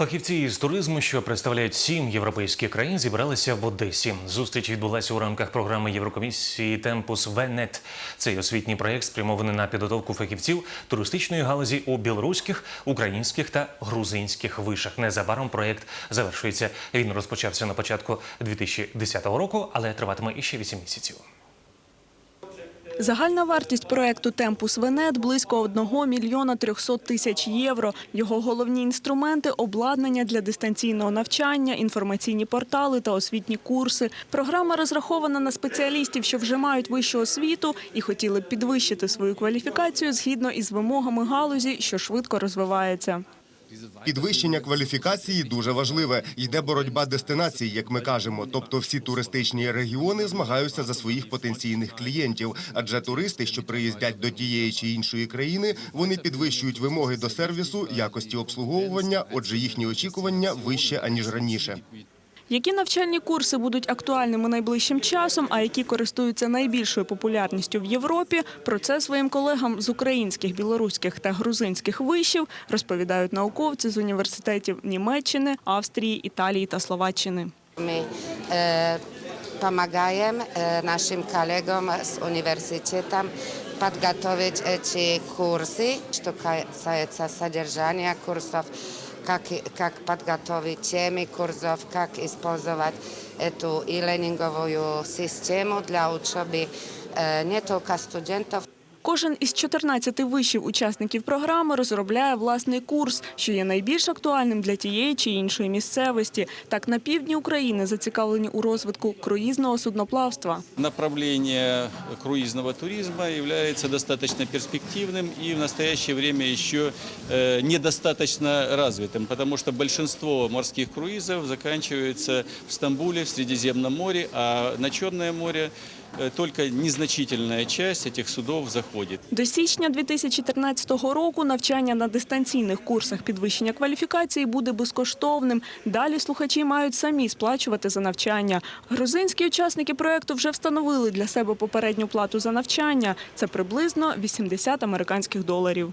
Фахівці із туризму, що представляють сім європейських країн, зібралися в Одесі. Зустріч відбулася у рамках програми Єврокомісії Темпус Венет. Цей освітній проєкт спрямований на підготовку фахівців туристичної галузі у білоруських, українських та грузинських вишах. Незабаром проєкт завершується. Він розпочався на початку 2010 року, але триватиме іще 8 місяців. Загальна вартість проекту Темпус Венет близько 1 мільйона 300 тисяч євро. Його головні інструменти – обладнання для дистанційного навчання, інформаційні портали та освітні курси. Програма розрахована на спеціалістів, що вже мають вищу освіту і хотіли б підвищити свою кваліфікацію згідно із вимогами галузі, що швидко розвивається. Підвищення кваліфікації дуже важливе. Йде боротьба дестинацій, як ми кажемо. Тобто всі туристичні регіони змагаються за своїх потенційних клієнтів. Адже туристи, що приїздять до тієї чи іншої країни, вони підвищують вимоги до сервісу, якості обслуговування. Отже, їхні очікування вище аніж раніше. Які навчальні курси будуть актуальними найближчим часом, а які користуються найбільшою популярністю в Європі, про це своїм колегам з українських, білоруських та грузинських вишів розповідають науковці з університетів Німеччини, Австрії, Італії та Словаччини. My e, pomagajem e, naszym kolegom z uniwersytetem подготовить эти курсы, что касается содержания курсов, как, как подготовить темы курсов, как использовать эту e-ленинговую систему для учебы э, не только студентов, Кожен із 14 вишів учасників програми розробляє власний курс, що є найбільш актуальним для тієї чи іншої місцевості. Так, на півдні України зацікавлені у розвитку круїзного судноплавства. Направление круизного туризма является достаточно перспективным и в настоящее время еще э, недостаточно развитым, потому что большинство морских круизов заканчивается в Стамбуле, в Средиземном море, а на Черное море э, только незначительная часть этих судов заходит. До січня 2014 року навчання на дистанційних курсах підвищення кваліфікації буде безкоштовним. Далі слухачі мають самі сплачувати за навчання. Грузинські учасники проекту вже встановили для себе попередню плату за навчання. Це приблизно 80 американських доларів.